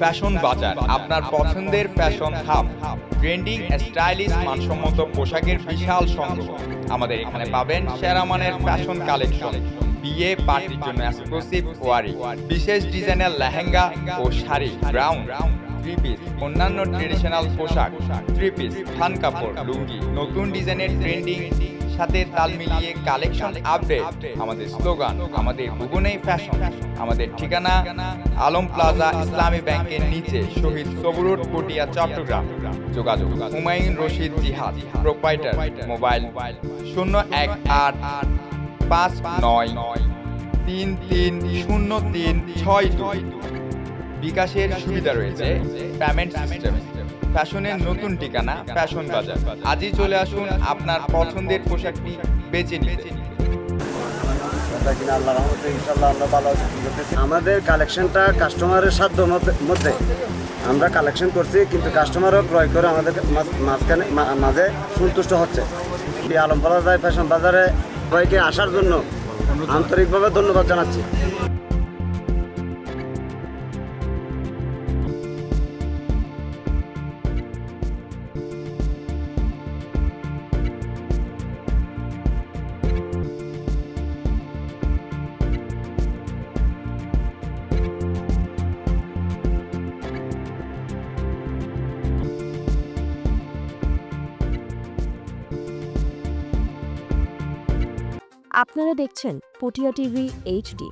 Fashion বাজার, আপনার পছন্দের ফ্যাশন হাব, ট্রেন্ডিং স্টাইলিশ মানসম্মত পোশাকের বিশাল সংগ্রহ। আমাদের এখানে পাবেন সেরা মানের ফ্যাশন কালেকশন। বিয়ে পার্টির জন্য এক্সক্লুসিভ ওয়ারি বিশেষ ডিজাইনের লেহেঙ্গা ও শাড়ি ব্রাউন থ্রি পিস অন্যান্য ট্রেডিশনাল পোশাক থ্রি পিস থান কাপড় লুঙ্গি। নতুন ডিজাইনের ট্রেন্ডিং সাথে তাল মিলিয়ে কালেকশন আপডেট আমাদের স্লোগান আমাদের গুগনেই ফ্যাশন আমাদের ঠিকানা আলম প্লাজা ইসলামী ব্যাংকের নিচে। শহীদ সবুরুট পটিয়া চট্টগ্রাম। যোগাযোগ। হুমায়ুন রশিদ জিহাদ প্রোপাইটার মোবাইল শূন্য এক আট। আট। পাঁচ নয়। তিন তিন শূন্য তিন ছয় দুই। বিকাশের সুবিধা রয়েছে পেমেন্ট ফ্যাশনের নতুন ঠিকানা ফ্যাশন বাজার। আজই চলে আসুন আপনার পছন্দের পোশাকটি বেছে নিতে। ভালো আমাদের কালেকশনটা কাস্টমারের সাধ্য মধ্যে- আমরা কালেকশন করছি, কিন্তু কাস্টমারও ক্রয় করে আমাদের মাঝ- মাঝখানে মাঝে সন্তুষ্ট হচ্ছে। আলম প্লাজায় ফ্যাশন বাজারে সবাইকে আসার জন্য আন্তরিকভাবে ধন্যবাদ জানাচ্ছি। আপনারা দেখছেন পটিয়া টিভি এইচডি।